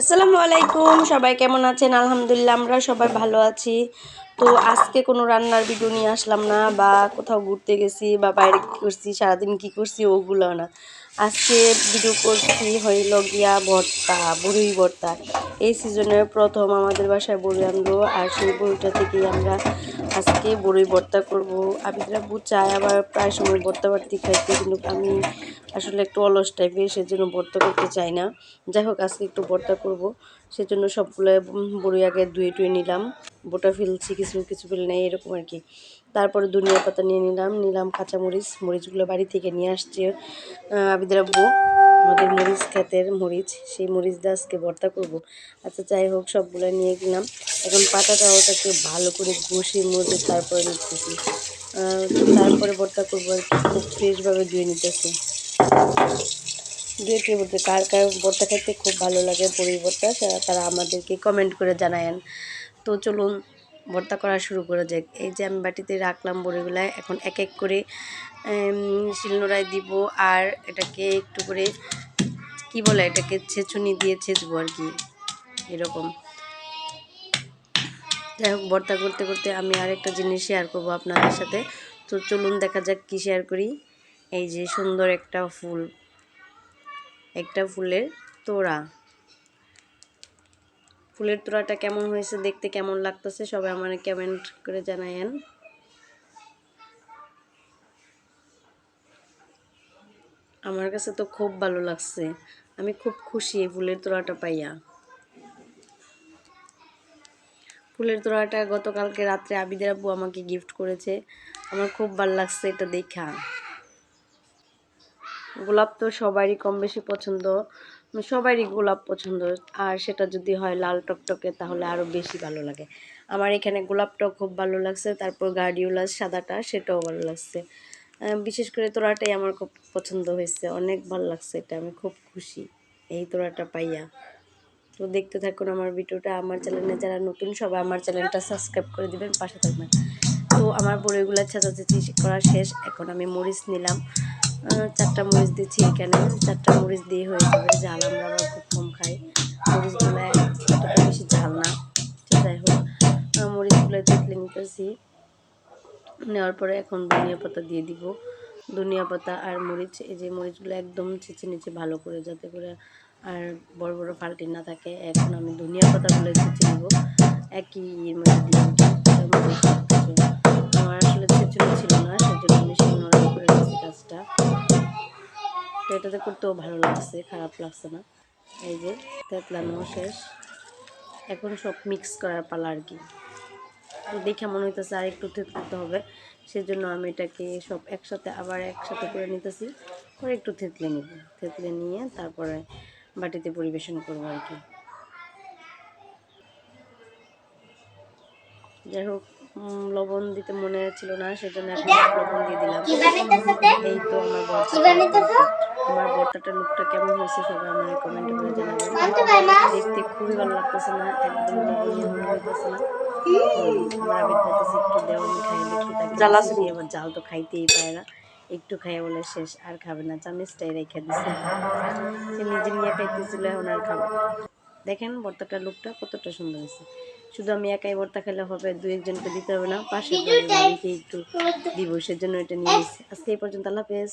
আসসালামু আলাইকুম, সবাই কেমন আছেন? আলহামদুলিল্লাহ, আমরা সবাই ভালো আছি। তো আজকে কোনো রান্নার ভিডিও নিয়ে আসলাম না, বা কোথাও ঘুরতে গেছি, বা বাইরে কী করছি, সারাদিন কী করছি, ওগুলো না। আজকে ভিডিও করছি হইল গিয়া ভর্তা বুড়ি ভর্তা। এই সিজনের প্রথম আমাদের বাসায় বড়ি আনলো আর সেই বড়িটা থেকেই আমরা আজকে বড়ই ভর্তা করব। আমি বু চায় আবার প্রায় সময় ভর্তা বাড়তি খাইতে, কিন্তু আমি আসলে একটু অলস টাইপের সেজন্য ভর্তা করতে চাই না। যাই হোক, আজকে একটু ভর্তা করব। সেজন্য সবগুলো বড়ি আগে ধুয়ে টুয়ে নিলাম। বোটা ফেলছি কিছু কিছু ফেলে নেই, এরকম আর কি। তারপরে ধনিয়া পাতা নিয়ে নিলাম নিলাম কাঁচামরিচ, মরিচগুলো বাড়ি থেকে নিয়ে আসছে আবিদের আব্বু আমাদের মরিচ, ক্ষেতের মরিচ, সেই মরিচ দিয়ে আজকে ভর্তা করব। আচ্ছা যাই হোক, সবগুলো নিয়ে গেলাম এখন পাতাটা ওটাকে ভালো করে ঘষে মধ্যে তারপরে নিতেছি। তারপরে ভর্তা করব আর কি, খুব ফ্রেশভাবে ধুয়ে নিতেছি। ধুয়ে টুয়ে বলতে কার কার ভর্তা খেতে খুব ভালো লাগে বড়ি ভর্তা তারা আমাদেরকে কমেন্ট করে জানায়েন। তো চলুন ভর্তা করা শুরু করা যাক। এই যে আমি বাটিতে রাখলাম বড়িগুলায় এখন এক এক করে শিলনোড়ায় দিব আর এটাকে একটু করে, কি বলে এটাকে, ছেঁচুনি দিয়ে ছেঁচবো আর কি, এরকম। যাই হোক, ভর্তা করতে করতে আমি আরেকটা জিনিস শেয়ার করব আপনাদের সাথে। তো চলুন দেখা যাক কি শেয়ার করি। এই যে সুন্দর একটা ফুল। একটা ফুলের তোড়া। ফুলের তোড়াটা কেমন হয়েছে, দেখতে কেমন লাগতেছে, সবাই আমার কমেন্ট করে জানায়েন। আমার কাছে তো খুব ভালো লাগছে। আমি খুব খুশি এই ফুলের তোড়াটা পাইয়া। ফুলের তোড়াটা গতকালকে রাত্রে আবিদের আব্বু আমাকে গিফট করেছে। আমার খুব ভালো লাগছে এটা দেখা। গোলাপ তো সবারই কম বেশি পছন্দ সবারই গোলাপ পছন্দ। আর সেটা যদি হয় লাল টকটকে তাহলে আরও বেশি ভালো লাগে। আমার এখানে গোলাপটাও খুব ভালো লাগছে, তারপর গার্ডিওলাস সাদাটা সেটাও ভালো লাগছে। বিশেষ করে তোরাটাই আমার খুব পছন্দ হয়েছে, অনেক ভালো লাগছে এটা, আমি খুব খুশি এই তোরাটা পাইয়া। তো দেখতে থাকুন আমার ভিডিওটা, আমার চ্যানেলে যারা নতুন সবাই আমার চ্যানেলটা সাবস্ক্রাইব করে দিবেন, পাশে থাকবেন। তো আমার বড়িগুলো চেঁচাচেচি করা শেষ, এখন আমি মরিচ নিলাম। চারটা মরিচ দিচ্ছি এখানে। চারটা মরিচ দিয়ে হয়ে যাবে ঝাল, আমরা আবার খুব কম খাই। মরিচগুলো বেশি ঝাল না। যাই হোক মরিচগুলো দেখলে নিতেছি। নেওয়ার পরে এখন ধনিয়া পাতা দিয়ে দিব। ধনিয়া পাতা আর মরিচ, এই যে মরিচগুলো একদম চেঁচে নিচে ভালো করে যাতে করে আর বড় বড় ফাল্টি না থাকে, এখন আমি ধনিয়া পাতাগুলো চেঁচে নিব। একই এর মধ্যে দিয়ে আমার আসলে ছেচুনি ছিল কাজটা। তো এটাতে করতেও ভালো লাগছে, খারাপ লাগছে না। এই যে তেতলানো শেষ। এখন সব মিক্স করার পালা আর কি। দেখে মনে হইতেছে আর একটু থেতলাতে হবে। সেজন্য আমি এটাকে সব একসাথে আবার একসাথে করে নিতেছি। করে একটু থেতলে নিব। থেতলে নিয়ে তারপরে বাটিতে পরিবেশন করব আর কি। যাই হোক লবণ দিতে মনে ছিল না সেজন্য এখন লবণ দিয়ে দিলাম। এই তো আমার আমার বর্তাটার লুকটা কেমন হয়েছে সবাই আমার কমেন্ট করে জানাবেন দেখতে খুবই ভালো লাগতেছে না একদম হইতেছে না। আমার আবির বলতেছে একটু দেওয়া আমি খাই দেখি তাকে জাল তো খাইতেই পারে না। একটু খাইয়া বলে শেষ আর খাবে না। চামিচটাই রেখে দিছে। সে নিজে নিয়ে খাইতেছিল এখন আর খাবে দেখেন ভর্তাটার লুকটা কতটা সুন্দর হয়েছে। শুধু আমি একাই ভর্তা খেলে হবে দু একজনকে দিতে হবে না পাশে একটু দিব সেজন্য এটা নিয়ে আজকে এই পর্যন্ত আল্লাহ হাফেজ।